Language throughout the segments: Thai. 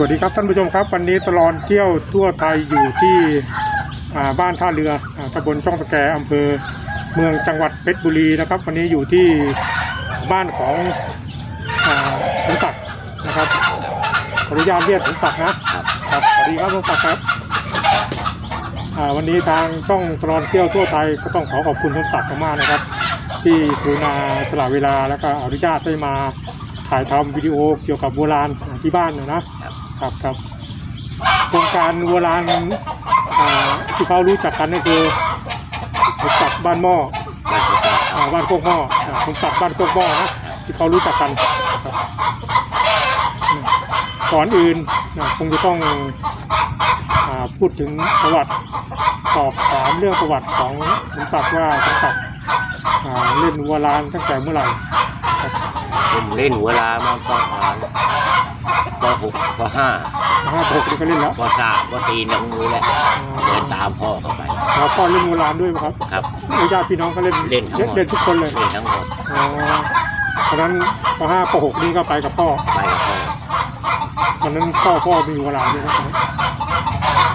สวัสดีครับท่านผู้ชมครับ วันนี้ตลอดเที่ยวทั่วไทยอยู่ที่บ้านท่าเรือตำบลช่องสแกอำเภอเมืองจังหวัดเพชรบุรีนะครับ วันนี้อยู่ที่บ้านของสมศักดิ์นะครับขออนุญาตเรียกสมศักดิ์นะครับสวัสดีครับสมศักดิ์ครับวันนี้ทางช่องตลอดเที่ยวทั่วไทยก็ต้องขอขอบคุณสมศักดิ์มากนะครับ ที่กรุณาสละเวลาแล้วก็อนุญาตให้มาถ่ายทำวิดีโอเกี่ยวกับโบราณที่บ้านนะนะ ครับครับโครงการวัวลานที่เขารู้จักกันก็คือผมตักบ้านหม้อบ้านโคกหม้อผมตักบ้านโคกหม้อนะที่เขารู้จักกันครับอืมก่อนอื่นคงจะต้องอพูดถึงประวัติสอบถามเรื่องประวัติของผมตักว่าผมตักอ่าเล่นวัวลานตั้งแต่เมื่อไหร่ผมเล่นเวลามาประมาณป หกปห้าห้าหกนี่ก็เล่นแล้วปสามปสี่น้องรู้แหละเดินตามพ่อเข้าไปอ๋อพ่อเล่นวัวลานด้วยไหมครับครับญาติพี่น้องก็เล่นเล่นทั้งหมดเล่นทุกคนเลยเล่นทั้งหมดอ๋อตอนนั้นปห้าปหกนี่ก็ไปกับพ่อไปกับพ่อตอนนั้นพ่อพ่อมีเวลาด้วยนะครับ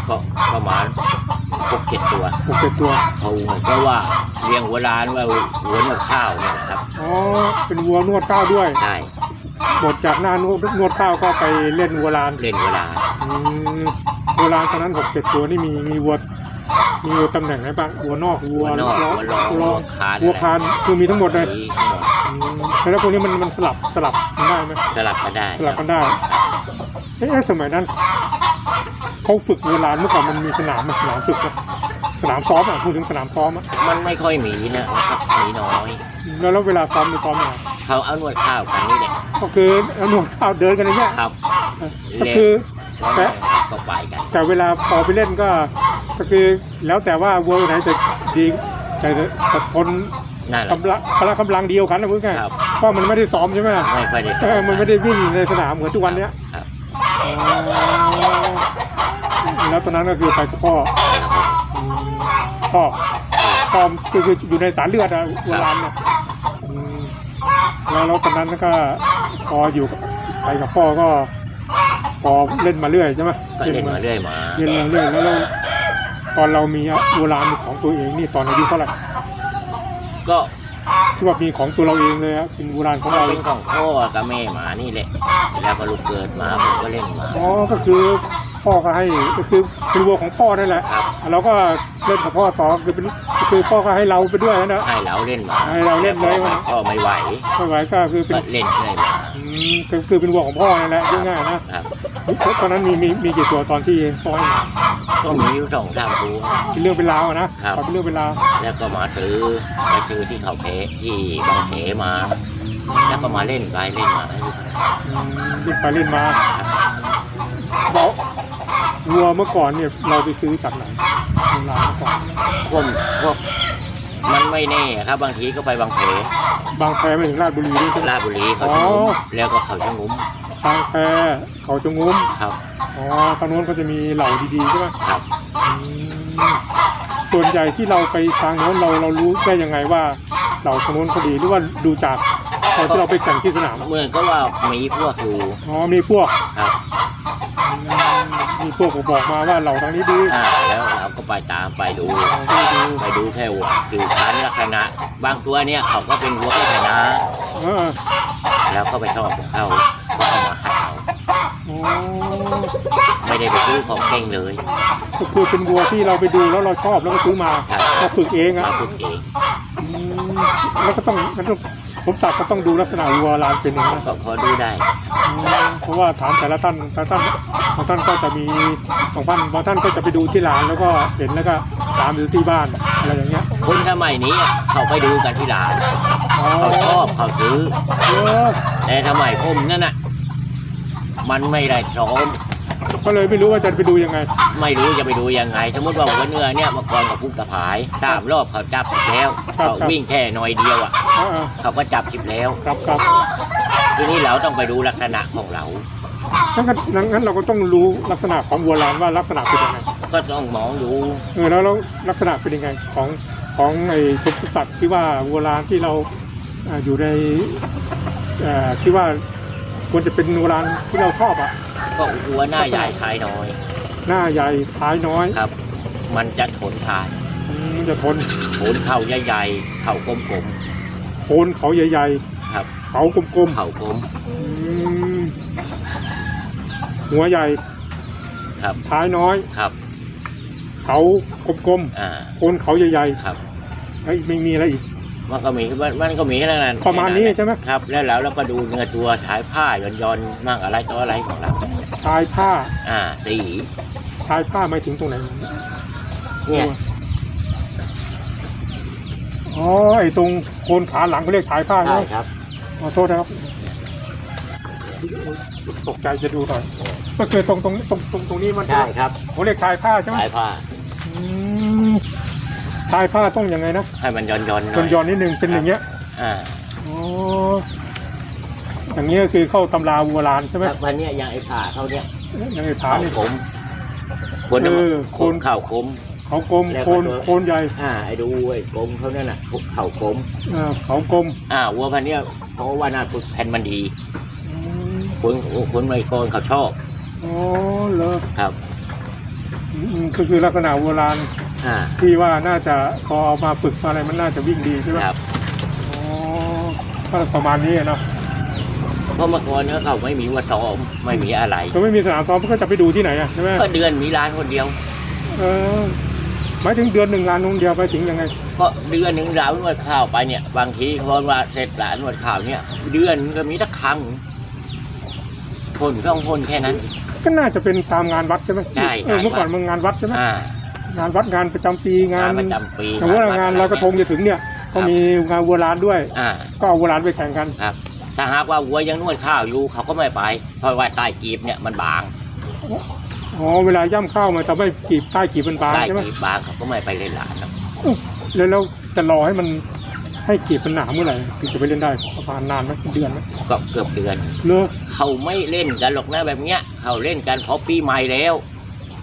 ก็ประมาณหกเจ็ดตัวหกเจ็ดตัวเขาก็ว่าเลี้ยงเวลาว่าหัวนวดข้าวเนี่ยครับอ๋อเป็นวัวนวดข้าวด้วยใช่ หมดจากหน้านวดนวดข้าวก็ไปเล่นวัวลานเล่นเวลาอืมวัวลานตอนนั้นหกเจ็ดตัวนี่มีมีวัวมีวัวตำแหน่งไหนบ้างวัวนอกวัหัววนอกล้อหัวรองวัวหัวคานวัวคานคือมีทั้งหมดเลยมีทั้งหมดอืมแล้วพวกนี้มันมันสลับสลับกันได้ไหม สลับกันได้สลับกันได้ เอ๊ะสมัยนั้นเขาฝึกวัวลานเมื่อก่อนมันมีสนามไหมสนามฝึกไหม สนามซ้อมอะพูดถึงสนามซ้อมอะมันไม่ค่อยมีนะครับมีน้อย แล้วแล้วเวลาซ้อมมีซ้อมยังไงเขาเอานวดข้าวกันนี่แหละก็คือเอาหนวดข้าวเดินกันอย่างเงี้ยครับก็คือแล้ก็ไปกันแต่เวลาพอไปเล่นก็ ก็คือแล้วแต่ว่าวัวไหนจะดีแต่แต่ทนนั่นแหละกำลังพละกำลังเดียวกันนะพูดง่ายครับเพราะมันไม่ได้ซ้อมใช่ไหมล่ะไม่ค่อยได้เออมันไม่ได้วิ่งในสนามเหมือนทุกวันเนี้ยครับอ๋อแล้วตอนนั้นก็คือไปกับพ่ออืม พ่อพ่อคือคืออยู่ในสายเลือดอะวัวลานเนี่ยอืมแล้วแล้วตอนนั้นก็พออยู่กับไปกับพ่อก็ พอเล่นมาเรื่อยใช่ไหมก็เล่นมาเรื่อยมาเรียนมาเรื่อยแล้วเราตอนเรามีโบราณของตัวเองนี่ตอนอายุเท่าไหร่ก็ที่ว่ามีของตัวเราเองเลยอะเป็นโบราณของก็เราเป็นของพ่อกับแม่หมานี่แหละแล้วก็ลูกเกิดมาผมก็เล่นมาอ๋อก็คือ พ่อก็ให้ก็คือเป็นวัวของพ่อนั่นแหละครับเราก็เล่นกับพ่อต่อคือเป็นคือพ่อก็ให้เราไปด้วยนะ ให้เราเล่นมาให้เราเล่นเลย แต่พ่อไม่ไหวไม่ไหวก็คือเป็นก็เล่นเรื่อยมาอืมก็คือเป็นวัวของพ่อนั่นแหละง่ายๆนะครับ ตอนนั้นมีมีมีกี่ตัวตอนที่พ่อให้มาก็มีอยู่สองสามตัว เป็นเรื่องเป็นราวอะนะครับพอเป็นเรื่องเป็นราวแล้วก็มาซื้อไปซื้อที่เขาเพที่บางเพมา แล้วก็มาเล่นไปเล่นมา อืมเล่นไปเล่นมาบอก วัวเมื่อก่อนเนี่ยเราไปซื้อจากไหนโบราณเมื่อก่อนพวกพวกมันไม่แน่ครับบางทีก็ไปบางเพบางแพไปถึงราชบุรีด้วยใช่ไหม ราชบุรีเขาอ๋จะองุ้มแล้วก็เขาจะงุ้มบางแพเขาจงงุ้มครับ อ๋อทางโน้นก็จะมีเหล่าดีๆใช่ไหมครับ อืมส่วนใหญ่ที่เราไปทางโน้นเราเรารู้ได้ยังไงว่าเหล่าทางโน้นเขาดีหรือว่าดูจากตอนที่เราไปแข่งที่สนามเหมือนก็ว่ามีพวกอยู่อ๋อมีพวกครับอื มมีพวกบอกมาว่าเหล่าทางนี้ดีอ่าแล้วเราก็ไปตามไปดูเราก็ไปดูไปดูแค่วัวผิวพรรณลักษณะ บางตัวเนี่ยเขาก็เป็นวัวที่ชนะเออแล้วก็ไปชอบของเขาก็เอามาให้เขาอ๋อไม่ได้ไปซื้อของเก่งเลยก็คือเป็นวัวที่เราไปดูแล้วเราชอบแล้วก็ซื้อมาครับก็ฝึกเองอะมาฝึกเองอืมแล้วก็ต้องงั้นต้องผมตัดก็ต้องดูลักษณะวัวลานเป็นอย่างนั้นก็พอดูได้อืมเพ ราะว่าถามแต่ละท่านแต่ละท่านบางท่านก็จะมีบางท่านบางท่านก็จะไปดูที่ร้านแล้วก็เห็นแล้วก็ตามดูที่บ้านอะไรอย่างเงี้ยคนสมัยนี้อะเขาไปดูกันที่ร้านอ๋อเขาชอบเขาซื้อ เออแต่สมัยผมนั่นน่ะ มันไม่ได้ซ้อม ก็เลยไม่รู้ว่าจะไปดูยังไงไม่รู้จะไปดูยังไง สมมติว่าหัวเนื้อเนี่ยเมื่อก่อนกับพุกกระผายสามรอบเขาจับแล้วครับเขาวิ่งแค่หน่อยเดียวอะอ่าเขาก็จับจิบแล้วๆครับครับ ทีนี้เราต้องไปดูลักษณะของเรา งั้นก็งั้นเราก็ต้องรู้ลักษณะของวัวลานว่าลักษณะเป็นยังไงก็ต้องมองดูเออแล้วแล้วลักษณะเป็นยังไงของของไอ้สมสัตว์ที่ว่าวัวลานที่เราอ่าอยู่ในเอ่อที่ว่าควรจะเป็นวัวลานที่เราชอบอะก็หัวหน้าใหญ่ท้ายน้อยหน้าใหญ่ท้ายน้อยครับ มันจะทนทานอืมจะทนโขนเข่าใหญ่ๆเข่ากลมโคนเขาใหญ่ๆครับๆ เขากลมเข่ากลมๆอืมหัวใหญ่ครับท้ายน้อย ครับเขากลมอ่าๆโคนเขาใหญ่ครับๆเฮ้ยไม่มีอะไรอีก มันก็มีมันมันก็มีแค่นั้นประมาณนี้ใช่ไหม ครับ แล้วแล้วเราก็ดูเนื้อตัวฉายผ้าย่อนยอนๆมั่งอะไรต่ออะไรของเราชายผ้าอ่าสีชายผ้าไม่ถึงตรงไหนเนี่ยอ๋อไอ้ตรงโคนขาหลังเขาเรียกชายผ้าใช่ใช่ไหมครับ ขอโทษนะครับ ตกใจจะดูหน่อย ก็คือตรงตรงตรงตรงตรงนี้มันใช่ครับเขาเรียกชายผ้าใช่ไหมฉายผ้าอืมชายผ้าต้องยังไงนะให้มันย้อนย้อนๆหย้น่ออนยย้อนนิดนึงเป็นอย่างเงี้ยอ่าอ๋ออย่างนี้ก็คือเข้าตำราโบราณใช่ไหมครับวันเนี้ยอย่างไอ้ผ่าเขาเนี่ยยังไงถาเข่ามนี่คมคนเอน่ะอโคน เข่าคมเขากลมแล้วโคนก็ตัวโคนใหญ่อ่าไอ้ดูไอ้กลมเขาเนี่ยน่ะเข่ากลมอ่าเขากลมอ่าวัวพันธุ์เนี้ย เพราะว่าหน้าแผ่นมันดีอืมคนคนไม่โกนเขาชอบอ๋อเหรอครับอืมอืมก็คือลักษณะโบราณอ่าที่ว่าน่าจะพอเอามาฝึกมาอะไรมันน่าจะวิ่งดีใช่ไหมครับอ๋อก็ประมาณนี้อะเนาะเพราะเมื่อก่อนเนี่ยเขาไม่มีวัวซ้อมไม่มีอะไรก็ไม่มีสนามซ้อมก็จะไปดูที่ไหนอะใช่ไหมก็เดือนมีร้านคนเดียว เออหมายถึงเดือนหนึ่งงานนงเดียวไปถึงยังไง ก็เดือนหนึ่งเรานวดข้าวไปเนี่ย บางทีพอว่าเสร็จร้านนวดข้าวเนี่ย เดือนก็มีสักครั้งคนต้องคนแค่นั้น ก็น่าจะเป็นตามงานวัดใช่ไหมใช่เออเมื่อก่อนงานวัดมันงานวัดใช่ไหมอ่างานวัดงานประจำปีงางานนประจำปีสมมติว่างานลอยกระทงจะถึงเนี่ยก็มีงานโบราณด้วยอ่าก็เอาโบราณไปแข่งกันครับถ้าหากว่าวัวยังนวดข้าวอยู่เขาก็ไม่ไปเพราะว่าใต้กีบเนี่ยมันบางอ๋อเวลาย่ำข้าวมันจะไม่กีบใต้กีบเป็นบางใต้ใช่ไหมกีบบางเขาก็ไม่ไปเล่นหลานนะ แล้วแล้วจะรอให้มันให้กีบมันหนาเมื่อไหร่ถึงจะไปเล่นได้ประมาณนานไหมเดือนไหมก็เกือบเดือนเลอเขาไม่เล่นกันหรอกนะแบบเนี้ย เขาเล่นกันเพราะปีใหม่แล้ว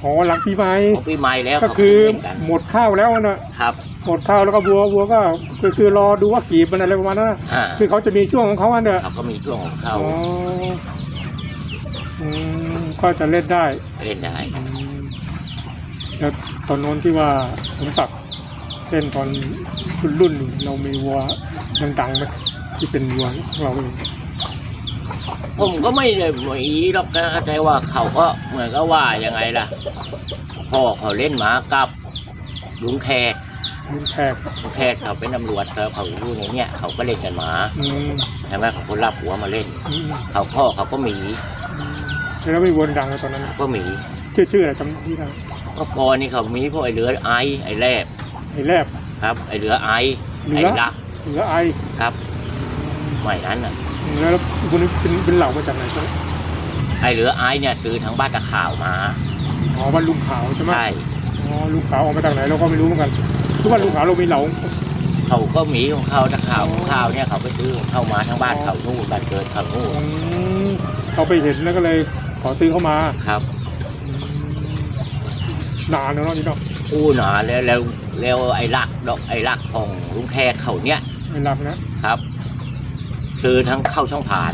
อ๋อหลังปีใหม่เพราะปีใหม่แล้วก็เขาคือเล่นกันหมดข้าวแล้วนะครับหมดข้าวแล้วก็บัวบัวก็คือคือรอดูว่ากีบมันอะไรประมาณนั้นนะอ่าคือเขาจะมีช่วงของเขาอันเนอะเขาก็มีช่วงของเขาอ๋ออืมก็จะเล่นได้เล่นได้อืมแล้วตอนโน้นที่ว่าสมศักดิ์ เล่นตอนรุ่นรุ่นหนึ่งเรามีวัวดังๆไหมที่เป็นวัวของเราเองผมก็ไม่ได้หมอีหรอกนะแต่ว่าเขาก็เหมือนกับว่ายังไงล่ะพ่อเขาเล่นหมากับลุงแขกรุ่นแขกลุงแขกเขาเป็นตำรวจเขาเขาอยู่ในเนี่ยเขาก็เล่นกันหมาอืมใช่ไหมเขาก็รับหัวมาเล่น อืมเขาพ่อเขาก็หมีแล้วมีวัวดังไหมตอนนั้น ก็หมี ชื่อชื่ออะไรจำที่ได้ ก็ก่อนนี่เขามีพวกไอ้เหลือไอไอ้แรบ ไอ้แรบครับ ไอ้เหลือไอเหลืไอ้อลักเหลือไอครับใหม่นั้นอะแล้ววันนี้เป็นเป็นเหล่ามาจากไหนใช่ไหมไอ้เหลือไอเนี่ยซื้อทางบ้านตะข่าวมาอ๋อวันลุงขาวใช่ไหมใช่อ๋อลุงขาวออกมาจากไหนเราก็ไม่รู้เหมือนกัน ทุกวันลุงขาวเรามีเหล่า เขาก็หมีของเขาตะข่าวของเขาเนี่ยเขาไปซื้อของเข้ามาทางบ้านเขานู่นบ้านเกิดเขานู่นอืมเขาไปเห็นแล้วก็เลยขอซื้อเข้ามาครับอืมนานแล้วเนาะนี่เนาะอู้หนาแล้วแล้ว แล้วไอ้ลักดอกไอ้ลักของลุงแขกเขาเนี่ยไม่รับนะครับ ซื้อทั้งเข้าช่องผ่าน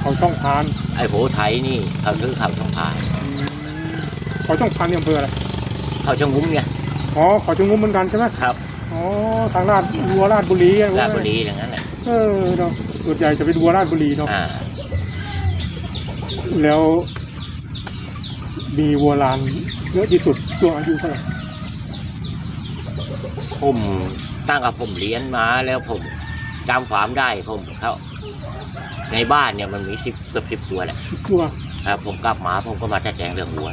เขาช่องพานไอ้โผไทยนี่เขาซื้อเข้าช่องผ่าน อืมเขาช่องพานที่อำเภออะไรเข้าช่องงุ้มเนี่ยอ๋อเขาช่องงุ้มเหมือนกันใช่ไหมครับอ๋อทางราชวัวราชบุรีอะราชบุรีอย่างนั้นแหละเออเนาะส่วนใหญ่จะเป็นวัวราชบุรีเนาะอ่าแล้ว มีวัวลานเยอะที่สุดช่วงอายุเท่าไหร่ ผมตั้งกับผมเลี้ยงมาแล้วผมจำความได้ผมเขาในบ้านเนี่ยมันมีสิบเกือบสิบตัวแหละสิบตัวครับผมกลับมาผมก็มาจัดแจงเรื่องวัว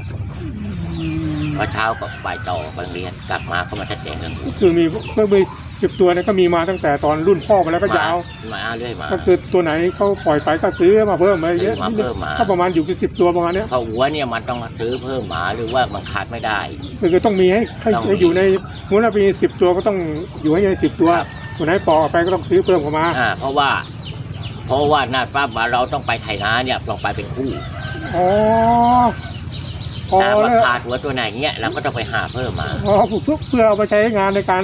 อืมเมื่อเช้าก็บ่ายต่อไปโรงเรียนกลับมาก็มาจัดแจงเรื่องวัวคือมีก็มี สิบตัวเนี่ยก็มีมาตั้งแต่ตอนรุ่นพ่อมาแล้วก็ยาวมาเรื่อยมา ก็คือตัวไหนเขาปล่อยไปก็ซื้อมาเพิ่มมาเยอะซื้อมาเพิ่มมาก็ประมาณอยู่ที่สิบตัวประมาณเนี้ยเพราะวัวเนี่ยมันต้องซื้อเพิ่มหมาหรือว่ามันขาดไม่ได้คือคือต้องมีให้ให้ต้องมีให้อยู่ในมูลค่าสิบตัวก็ต้องอยู่ให้ในสิบตัวครับตัวไหนปอกออกไปก็ต้องซื้อเพิ่มเข้ามาอ่าเพราะว่าเพราะว่านาดป้ามาเราต้องไปไถนาเนี่ยต้องไปเป็นคู่อ๋อพอถ้าว่าแล้วขาดหัวตัวไหนเงี้ยเราก็ต้องไปหาเพิ่มมาอ๋อปลูกซุกเพื่อเอาไปใช้งานในการ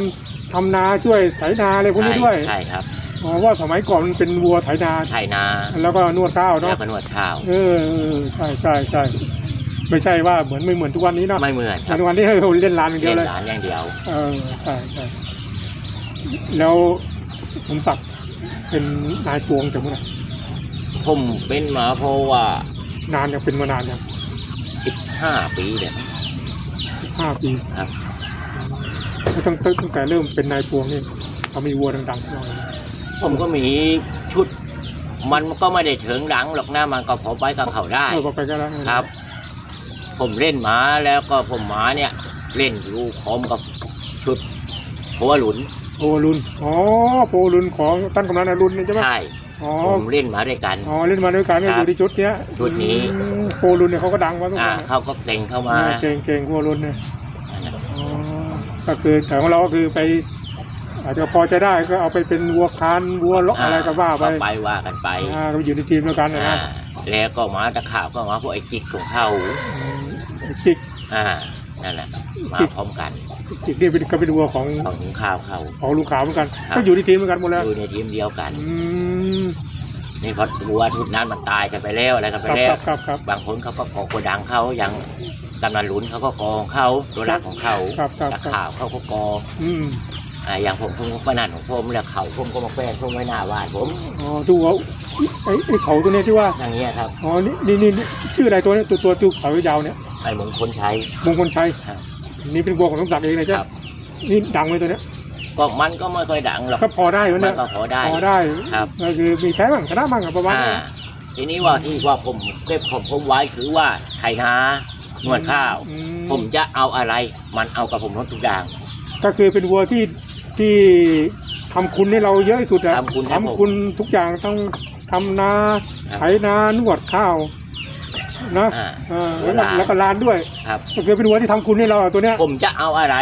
ทำนาช่วยไถนาอะไรพวกนี้ด้วยใช่ครับออ๋อว่าสมัยก่อนมันเป็นวัวไถนา ไถนาแล้วก็นวดข้าวแล้เนาะวก็นวดข้าวเออเออใช่ใช่ใช่ไม่ใช่ว่าเหมือนไม่เหมือนทุกวันนี้เนาะไม่เหมือนครับทุกวันนี้เราเล่นร้านอย่างเดีเล่ยวนเลยร้านอย่างเดียว เออใช่ใช่แล้วผมศักดิ์เป็นนายปวงจากเมื่อไหร่ผมเป็นมาเพราะว่านานยังเป็นมานานยัง 15 ปีเลยมั้งสิบห้าปีครับ แล้วตั้งตั้งแต่เริ่มเป็นนายปวงนี่เขามีวัวดังๆเราผมก็มีชุด มันก็ไม่ได้ถึงดังหรอกนะมันก็พอไปกับเขาได้ เออบอกไปก็ได้ครับ ผมเล่นหมาแล้วก็ผมหมาเนี่ย เล่นอยู่พร้อมกับชุดหัวหลุนโอรุนอ๋อโปรุนของท่านกำนันอรุณนี่ใช่ไหมใช่อ๋อผมเล่นหมาด้วยกัน อ๋อเล่นมาด้วยกันก็คอรับยู่ที่ชุดเนี้ยชุดนี้ อืมโปรุนเนี่ยเขาก็ดังมาทุกอ่าคนเขาก็เก่งเข้ามา เก่งเก่งหัวรุนเนี่ยอ๋อ ก็คือแต่ของเราก็คือไป อาจจะพอจะได้ก็เอาไปเป็นวัวคานวัวเลาะอะไรก็ว่าไปไปว่ากันไปอ่าก็อยู่ในทีมเดียวกันนะอ่านะแล้วก็หมาตะขาบก็มาพวกไอ้จิกของเขาอืมจิกอ่านั่นแหละมาพร้อมกันจิกนี่เป็นก็เป็นวัวของของถุงข้าวเขาของลูกขาวเหมือนกันครับก็อยู่ในทีมเหมือนกันหมดแล้วอยู่ในทีมเดียวกันอืมนี่พอวัวทุกนั้นมันตายกันไปแล้วอะไรกันไปครับแล้ควรับครับครับบางคนเขาก็กองโกดังเขาอย่าง กำนันหลุนเขาก็กองเขาตัวหลักของเขาครับครับตะครับข่าวเขาก็กองอืมอ่าอย่างผมผมก็นั่นของผมแล้วเขาผมก็มาแฟนผมไว้หน้าบ้านผมอ๋อดูเอาไอ้ไอ้เขาตัวเนี้ยที่ว่าอย่างเงี้ยครับอ๋อนี่นี่นี่นี่ชื่ออะไรตัวเนี้ยตัวตัวตัวเขายาวเนี่ยไอ้มงคลชัยมงคลชัยครับนี่เป็นวัวของสมศักดิ์เองเลยใช่ไหคมรับนี่ดังเลยตัวเนี้ยก็มันก็ไม่ค่อยดังหรอกก็พอได้วะมัเนี่นยก็พอได้ พอได้ครับ ก็คือมีแพ้บ้างชนะบ้างอะประมาณอ่านั้นทีนี้ว่าที่ว่าผมเก็บของผมไว้คือว่าไถนาห นวดข้าว อืผมจะเอาอะไร มันเอากับผมหมดทุกอย่าง ก็คือเป็นวัวที่ที่ทำคุณให้เราเยอะที่สุดอะทำคุณให้ผมทำคุณทุกอย่างต้องทำนาครับไถนานวดข้าวนะอ่าอ่าแล้วก็ลานแล้วก็ลานด้วย ครับ ก็คือเป็นวัวที่ทำคุณให้เราอะตัวเนี้ยผมจะเอาอะไร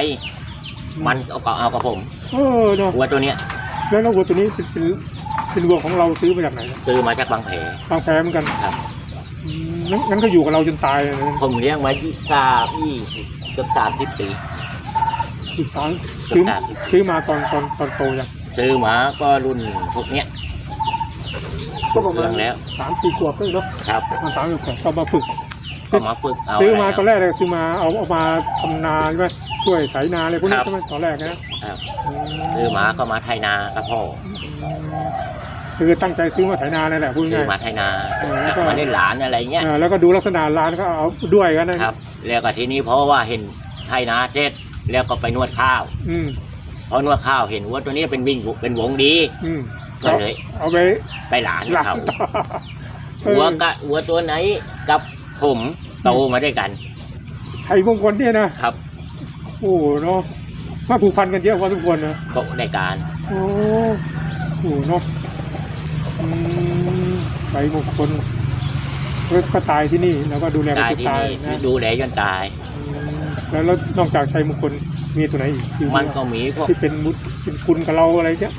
มันเอากับเอากับผมเออเนาะวัวตัวเนี้ยแล้วแล้ววัวตัวนี้เป็นเป็นเป็นวัวของเราซื้อมาจากไหนเนี่ยซื้อมาจากบางแผบางแพเหมือนกัน ครับอืม งั้นงั้นก็อยู่กับเราจนตายเลยนะผมเลี้ยงไว้ที่สามยี่สิบเกือบสามสิบปี อีกสามเกืซื้ออบสามสิบซื้อมาตอนตอนตอนโตยังซื้อมาก็รุ่นพวกเนี้ยก็ประเคมารื่ณองแล้วสามปีกว่าก็เนาะครับมาสามปีกว่าก็มาฝึก ก็มาฝึกเอาซื้อมาตอนแล้วแรกเลยซื้อมาเอาเอามาทำนาใช่ไหมช่วยไถนาอะไรพวกนี้ใช่ไหมตอนแรกนะครับซื้อมาก็มาไถนากับพ่อ คือตั้งใจซื้อมาไถนาเลยแหละพูดซื้อง่ายมาไถนาเออแล้วก็ มาได้หลานอะไรเงี้ย อ่าแล้วก็ดูลักษณะร้านก็เอาด้วยกันนะ ครับ แล้วก็ทีนี้เพราะว่าเห็นไถนาเสร็จแล้วก็ไปนวดข้าวอืมพอนวดข้าวเห็นว่าตัวนี้เป็นวิ่งเป็นวงดี อืมก็เลย เอาไปไปหลานหลักเขาต่อเอหัวอกะหัวตัวไหนกับผมโตมาด้วยกันไทยมงคลเนี่ยนะครับโอ้เนาะมาผูกพันกันเยอะพอทุกคนนะก็ได้การโอ้โหเนาะ อืมไทยมงคลแล้วก็ตายที่นี่แล้วก็ดูแลกันตายจนที่ตายนี่นะดูแลจนตายอืมแล้วแล้วนอกจากชัยมงคลมีตัวไหนอีกที่มันก็มีพวกที่เป็นมุดเป็นคุณกับเราอะไรเงี้ย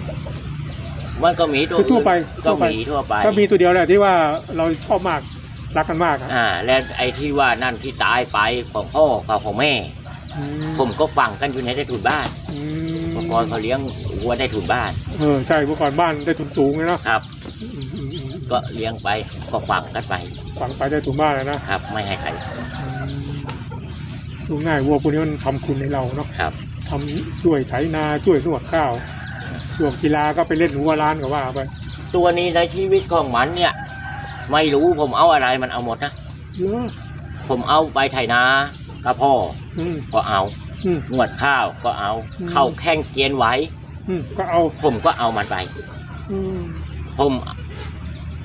มันก็มีตัวคือทั่วไปก็ทั่วไปมีทั่วไปก็มีตัวเดียวแหละที่ว่าเราชอบมากรักกันมากอะอ่าและไอ้ที่ว่านั่นที่ตายไปของพ่อกับของแม่อืผมก็ฝังกันอยู่ในใต้ถุนบ้านอืเมื่อมก่อนเขาเลี้ยงวัวใต้ถุนบ้านเออใช่เมื่อก่อนบ้านได้ทุนสูงเลยเนาะครับอืมอืมอืม ก็เลี้ยงไปก็ฝังกันไปฝังไปได้ทุนบ้านเลยนะครับ ไม่ให้ใครอืมดูง่ายวัวพวกนี้มันทำคุณให้เราเนาะครับทำช่วยไถนาช่วยนวดข้าวช่วงกีฬาก็ไปเล่นหัวร้านก็ว่าไปตัวนี้ในชีวิตของมันเนี่ย ไม่รู้ผมเอาอะไรมันเอาหมดนะเนาะผมเอาไปไถนากับพ่ออืมก็เอาอืมนวดข้าวก็เอาอืมเข้าแข้งเกียนไว้อืมก็เอาผมก็เอามันไปอืมผม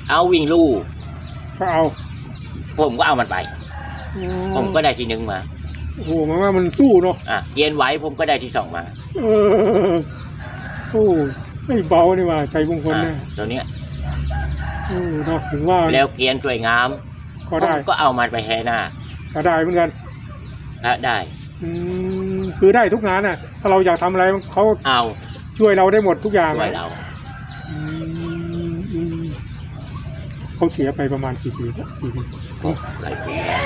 เอาวิ่งลู่ก็เอาผมก็เอามันไปอืผมก็ได้ที่หนึ่งมา โอ้โหมันว่ามันสู้เนาะอะเกียนไว้ผมก็ได้ที่สองมาเออโอ้ไม่เบานี่ว่าใจมงคลอะเนี่ยตัวเนี้ยเออเนาะถึงว่าแล้วเกียนสวยงามก็ผได้มก็เอามันไปแห่หน้าก็ได้เหมือนกันถ้าได้ อืมคือได้ทุกงานน่ะ ถ้าเราอยากทำอะไรเขาเอาช่วยเราได้หมดทุกอย่างช่วยเราอืมอืม เขาเสียไปประมาณกี่ปีกี่ปีก็หลายปีแล้ว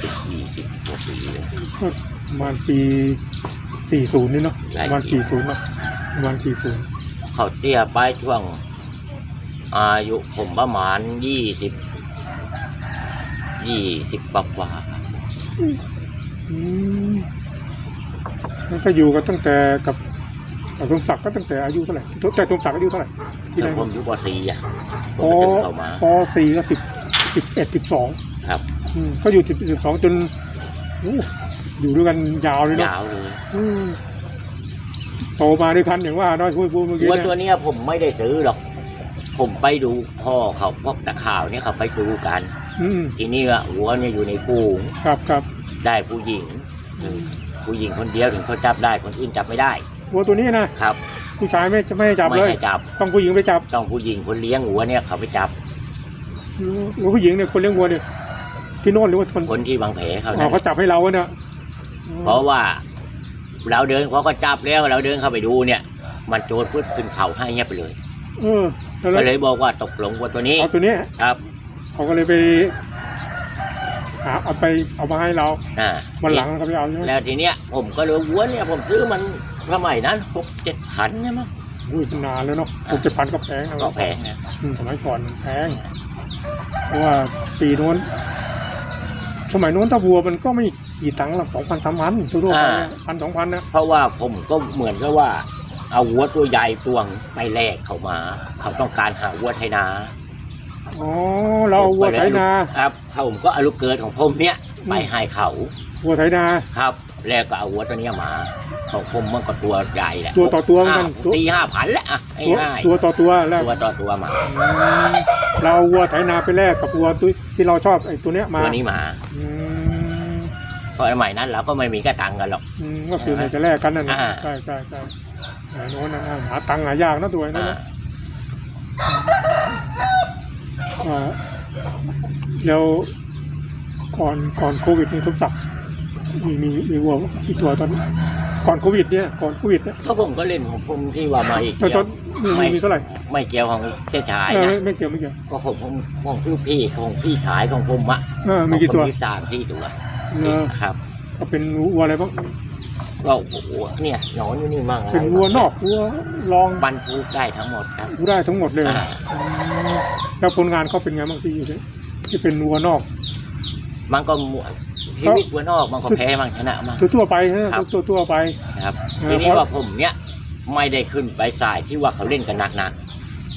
สิบสี่สิบกว่าปีเลยก็ประมาณปีสี่ศูนย์นี่เนาะหลายประมาณปีสี่ศูนย์เนาะประมาณสี่ศูนย์เขาเตี้ยไปช่วง อายุผมประมาณยี่สิบยี่สิบกว่าๆครับอืมแล้วก็อยู่กันตั้งแต่กับ กับสมศักดิ์ก็ตั้งแต่อายุเท่าไหร่แต่สมศักดิ์อายุเท่าไหร่ที่ไหแต่นผมอยู่ปสี่อะผปมไปถึงเขามาปสี่ก็สิบสิบเอ็ดสิบสองครับอืมก็อยู่สิบสิบสองจนโอ้อยู่ด้วยกันยาวเลยเนาะยาวเลยอืมโตมาด้วยกันอย่างว่าน้อยพูดพูดเมื่อกี้วัวเนี่ยตัวเนี้ยผมไม่ได้ซื้อหรอก ผมไปดูพ่อเขาพวกตะข่าวเนี่ยเขาไปดูกัน อืมทีนี้อะวัวเนี่ยอยู่ในฝูงครับครับได้ผู้หญิง ผู้หญิงคนเดียวถึงเขาจับได้คนอื่นจับไม่ได้ วัวตัวนี้นะครับ ผู้ชายไม่จะไม่ให้จับไม่เลย ให้จับ ต้องผู้หญิงไปจับต้องผู้หญิงคนเลี้ยงวัวเนี่ยเขาไปจับอืมวัวผู้หญิงเนี่ยคนเลี้ยงวัวเนี่ยที่โน่นหรือว่าคนคนที่บางแผลเขาอ๋อนะเขาจับให้เราเนี่ยเพราะว่า เราเดินเขาก็จับแล้วเราเดินเข้าไปดูเนี่ย มันโจรพุดขึ้นเขาให้เงียบไปเลยเออแล้วก็เลยบอกว่าตกลงวัวตัวนี้เอาตัวเนี้ยครับ เขาก็เลยไปหาเอาไปเอามาให้เราอ่า วันหลังเขาไปเอาใช่ไหมแล้วทีเนี้ยผมก็เลยวัวเนี่ยผมซื้อมัน สมัยนั้นหกเจ็ดพันเนี่ยมั้งอุ้ยนานแล้วเนาะผมจะพันก็แพงนะก็แพงนะอืมสมัยก่อนมันแพงเพราะว่าปีโน้นสมัยโน้นถ้าวัวมันก็ไม่กี่ตังค์หรอกสองพันสามพันทั่วๆไปพันสองพันนะเพราะว่าผมก็เหมือนกับว่า เอาวัวตัวใหญ่ตวงไปแลกเขามา เขาต้องการหาวัวไทยนาอ๋อเราเอาวัวไถนาครับเขาผมก็เอาลูกเกิดของผมเนี่ยไปให้เขาวัวไถนาครับ แล้วก็เอาวัวตัวเนี้ยมา ของผมมันก็ตัวใหญ่แหละตัวต่อตัวเหมือนกันห้าสี่ห้าพันแหละอะตัวง่ายตัวต่อตัวแล้วๆตัวต่อตัวมาอืมเราเอาวัวไถนาไปแลกกับวัวตัวที่เราชอบไอ้ตัวเนี้ยมาตัวนี้มาอืมเพราะสมัยนั้นเราก็ไม่มีกระตังกันหรอก อืมก็คือมันจะแลกกันนั่นนะอ่า ใช่ใช่ใช่สมัยโน้นนะหาตังค์หายากนะตัวนั้นอ่านะอ่าแล้วก่อนก่อนโควิดนี่ทุกสักดิ์มีมีมีวัวอีกตัวตอน ก่อนโควิดเนี่ยก่อนโควิดเนี่ยก็ผมก็เล่นของผมที่ว่ามาอีกตอนเดีตยอวนมีมีมีเท่าไหร่ไม่เกี่ยวของเจ้าชายเออนะไม่ไม่เกี่ยวไม่เกี่ยวก็ผมผมของพี่พี่ของพี่ชายของผมอะเออมีกี่ตัวของผมที่สามสี่ตัวเออครับก็เป็นวัวอะไรบ้างก็โอ้โหเนี่ยหนอนอยู่นี่มั่งอะไรเป็นวัวนอกวัวรองบรรทุกได้ทั้งหมดครับวัวได้ทั้งหมดเลยอ่าอืมแล้วผลงานเขาเป็นไงบ้างที่อยู่ที่ที่เป็นวัวนอกมันก็หมว ชีวิตวัวนอกมันก็แพ้มั่งชนะมั่งตัวทั่วๆไปนะครัตัวบตัวทั่วๆไปครับเออทีนี้เพราะ ว่าผมเนี่ยไม่ได้ขึ้นไปสายที่ว่าเขาเล่นกันหนัก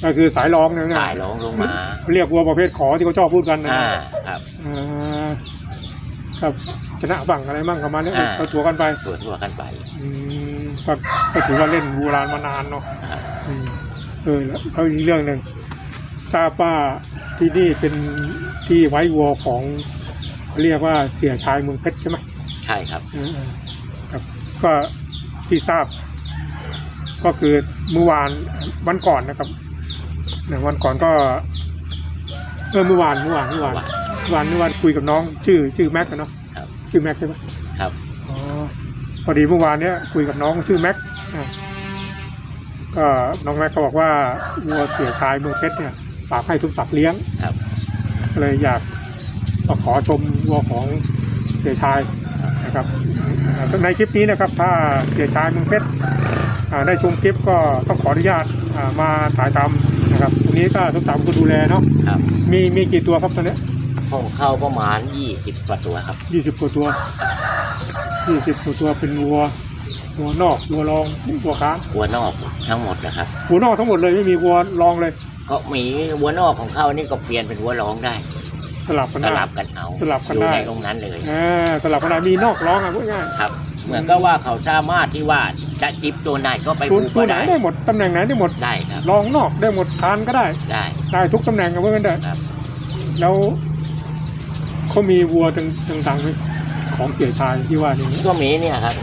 ก็คือสายรองเนี่ยๆนะสายลงลงมาเรียกวัวประเภทขอที่เขาชอบพูดกันนะอ่าครับ อ่าครับชนะบังอะไรมั่งประมาณนี้อ่าก็ตัวกันไปตัวทั่วกันไป อืมก็ก็ถือว่าเล่นโบราณมานานเนาะอ่าอืมเออแล้วเขาอีกเรื่องหนึ่งทราบว่าที่นี่เป็นที่ไว้วัวของ เขาเรียกว่าเสียชายเมืองเพชรใช่ไหมใช่ครับเออๆครับก็ที่ทราบ ก็คือเมื่อวานวันก่อนนะครับเนี่ยวันก่อนก็เออเมื่อวานเมื่อวานเมื่อวานเมื่อวานเมื่อวานคุยกับน้อง ชื่อ ชื่อแม็กซ์อะเนาะครับ ชื่อแม็กซ์ใช่ไหม ครับ อ๋อพอดีเมื่อวานเนี้ยคุยกับน้องชื่อแม็กซ์อะก็น้องแม็กซ์ก็บอกว่าวัวเสียชายเมืองเพชรเนี่ยฝากให้ทุกสักดิ์เลี้ยงครับก็เลยอยาก มาขอชมวัวของเสียชายนะครับอ่าในคลิปนี้นะครับถ้าเสียชายเมืองเพชรอ่าได้ชมคลิปก็ต้องขออนุญาตอ่ามาถ่ายทำนะครับตรงนี้ก็ทุกสามคนดูแลเนาะครับมีมีกี่ตัวครับตอนเนี้ผมเข้าประมาณยี่สิบกว่าตัวครับยี่สิบกว่าตัวยี่สิบกว่าตัวเป็นวัววัวนอกวัวรองวัวค้างวัวนอกทั้งหมดนะครับวัวนอกทั้งหมดเลยไม่มีวัวรองเลย ก็มีวัวนอกของเขานี่ก็เปลี่ยนเป็นวัวร้องได้ สลับกันสได้ ลับกันเอาสลับกันอยู่ได้ ในตรงนั้นเลยอ่าสลับกันได้มีนอกร้องอะพูดง่ายครับ เหมือนก็ว่าเขาสามารถที่ว่าจะจิบตัวไหนก็ไปตัวผูกตัวก็ไหนได้ได้หมดตำแหน่งไหนได้หมดได้ครับรองนอกได้หมดทานก็ได้ ได้ได้ทุกตำแหน่งกันเพื่อนได้ครับ แล้วเขามีวัวต่างๆไหมของเสียชายที่ว่านี่ก็มีเนี่ยครับ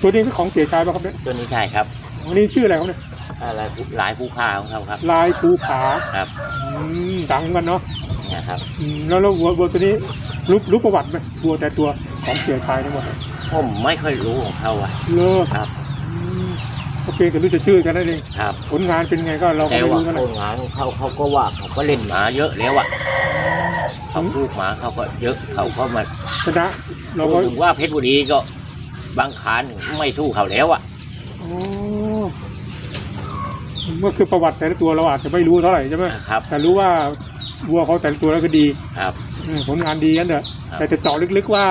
ตัวนี้คือของเสียชายป่ะครับเนี่ยตัวนี้ใช่ครับอันนี้ชื่ออะไรครับเนี่ยอะไรหลายผู้ค้าของเขาครับ ลายภูผาครับ อืมดังกันเนาะเนี่ยครับอืมแล้วแล้ววัววัวตัวนี้รู้รู้ประวัติไหมวัวแต่ตัวของเสียชายทั้งหมดผมไม่ค่อยรู้ของเขาอะเลิกครับอืมก็เพียงแต่รู้จะชื่อกันนั่นเองครับ ผลงานเป็นไงก็เราก็แต่ไม่ว่ารู้กันโคนะรงงานของเขาเขาก็ว่าเขาก็เล่นหมาเยอะแล้วอะเขาพูดหมาเขาก็เยอะเขาก็มาชนะเราก็พูดถึงว่าเพชรบุรีก็บางครั้งไม่สู้เขาแล้วอะโอ้เขาพูดหมาเขาก็เยอะเขาก็มาโหชนะเราก็เราก็เราเมื่อคือประวัติแต่ละตัวเราอาจจะไม่รู้เท่าไหร่ใช่ไหมครับ แต่รู้ว่า วัวเขาแต่ละตัวแล้วก็ดีครับเออผลงานดีนั่นเถอะครับ แต่จะเจาะลึกๆว่า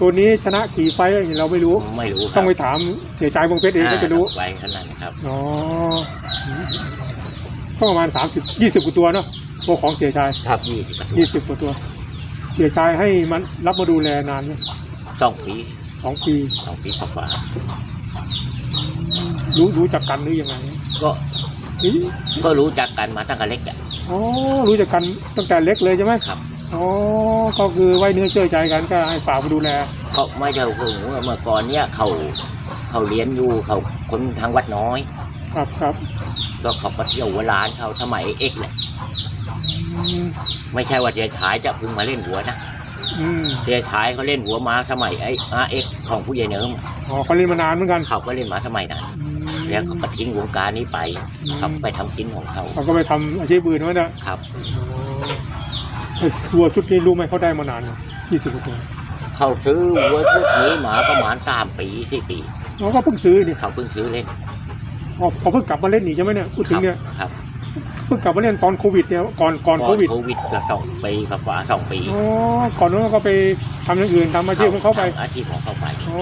ตัวนี้ชนะกี่ไฟต์อย่างนี้เราไม่รู้ไม่รู้คต้รัอบงไปถามเสียใจบงเพชรเองก็จะรู้ไว้ขนาดนั้นครับ อ๋อก็ประมาณสามสิบยี่สิบกว่าตัวเนาะตัวของเสียชายครับยี่สิบกว่าตัวยี่สิบกว่าตัว เสียชายให้มันรับมาดูแลนานไหมสองปีสองปีสองปีกว่ารู้รู้จักกันหรือยังไง ๆก็นี่ ก็รู้จักกันมาตั้งแต่เล็กอะอ๋อรู้จักกันตั้งแต่เล็กเลยใช่ไหมครับอ๋อก็คือไว้เนื้อเชื่อใจกันก็ให้ฝากมาดูแลเขาไม่ได้พูดว่าเมื่อก่อนเนี่ยเขาเขาเรียนอยู่เขาคนทางวัดน้อย ครับครับก็เขาก็เที่ยวหัวร้านเขาสมัยเอ็กแหละอืมไม่ใช่ว่าเสียชายจะเพิ่งมาเล่นหัวนะอืมเสียชายเขาเล่นหัวมาสมัยไอ้อาเอ็กของผู้ใหญ่เนิมอ๋อเขาเล่นมานานเหมือนกันเขาก็เล่นมาสมัยนั้นอืม แล้วเขาก็ทิ้งวงการนี้ไปเขาไปทำกินของเขาเขาก็ไปทำอาชีพอื่นไว้นะครับเอ้ยวัวชุดนี้รู้ไหมเขาได้มานานยี่สิบกว่าตัวเขาซื้อวัวชุดนี้มาประมาณสามปีสี่ปีเขาก็เพิ่งซื้อนี่เขาเพิ่งซื้อเล่นอ๋อเขาเพิ่งกลับมาเล่นนี่ใช่ไหมเนี่ยพูดคถึรังเนี่ยครับเพิ่งกลับมาเล่นตอนโควิดเนี่ยก่อนก่อนโควิดโควิดก็สองปีกว่าๆสองปีอ๋อก่อนนั้นก็ไปทำอย่างอื่นทำอาชีพของเขาไปทำอาชีพของเขาไปอ๋อ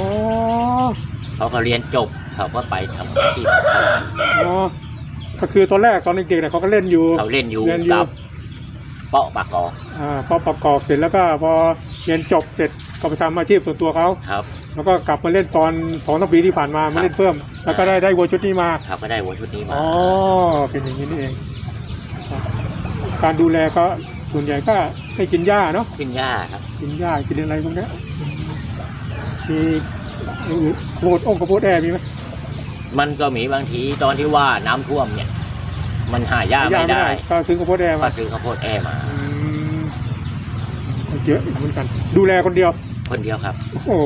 เขาก็เรียนจบ เขาก็ไปทำอาชีพของเขาอ๋อก็คือตอนแรกตอนเด็กๆเนี่ยเขาก็เล่นอยู่ เขาเล่นอยู่เรียนอยู่ กับเปาะปากกอกอ่าพอประกอบเสร็จแล้วก็พอเรียนจบเสร็จก็ไปทำอาชีพส่วนตัวเขา ครับ แล้วก็กลับมาเล่นตอนสองสามปีที่ผ่านมามาเล่นเพิ่ม แล้วก็ได้ได้วัวชุดนี้มา เขาก็ได้วัวชุดนี้มาอ๋อ เป็นอย่างนี้นี่เองครับการดูแลก็ส่วนใหญ่ก็ให้กินหญ้าเนาะ ขึ้นหญ้าครับ กินหญ้ากินอะไรพวกเนี้ยมีอย่างอื่นโคตรองกระโพดแอร์มีไหม มันก็มีบางทีตอนที่ว่าน้ำท่วมเนี่ย มันหาหญ้าหญ้าไม่ได้ก็ซื้อกระโพดแอร์ก็มาซื้อข้าวโพดแอร์มา อืมเยอะเหมือนกัน ดูแลคนเดียว คนเดียวครับ โอ้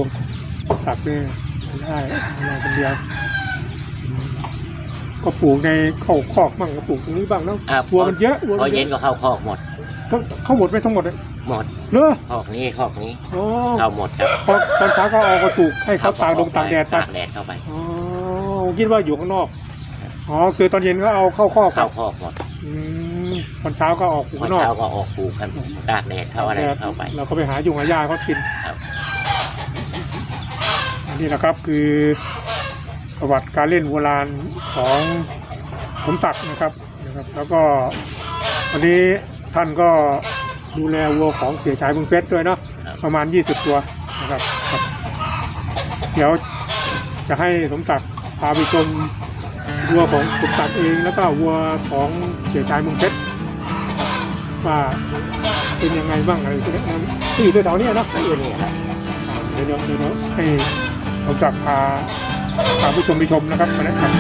ตัดเนี่ยไม่ได้ดูแลคนเดียวอืมก็ปลูกในเข้าคอกบ้างก็ปลูกตรงนี้บ้างเนาะอ่าวัวมันเยอะวัวพอมันเยเย็นอะก็เข้าคอกหมด ทั้งเข้าหมดไหมทั้งหมดเลยหมดเนอะคอกนี้คอกนี้ อ๋อเข้าหมดครับพอตอนเช้าก็เอากระถูกให้เขาตากลงตากแดดไปตากแดดเข้าไป อ๋อ ผมคิดว่าอยู่ข้างนอก อ๋อ คือตอนเย็นก็เอาเข้าคอกครัเข้าบคอกหมดอืมตอนเช้าก็ออกพอข้างนอกเช้าก็ออกปลูกกันตากแดดเข้าอะไรแดดเข้าไป เราก็ไปหายุงหายาเขากินครับ อันนี้นะครับคือประวัติการเล่นโบราณของสมศักดิ์นะครับนะครับ แล้วก็วันนี้ท่านก็ดูแลวัวของเสียชายเมืองเพชรด้วยเนาะ ครับ ประมาณ 20 ตัวนะครับครับ เดี๋ยวจะให้สมศักดิ์ พาไปชมวัวของสมศักดิ์เองแล้วก็วัวของเสียชายเมืองเพชรนะครับว่าเป็นยังไงบ้างอะไรที่นี้ที่อยู่แถวๆเนี้เนาะก็อยู่นี่ครับอ่าเดี๋ยวเดี๋ยวเดี๋ยวให้สมศักดิ์พาพาผู้ชมไปชมนะครับมานะครับ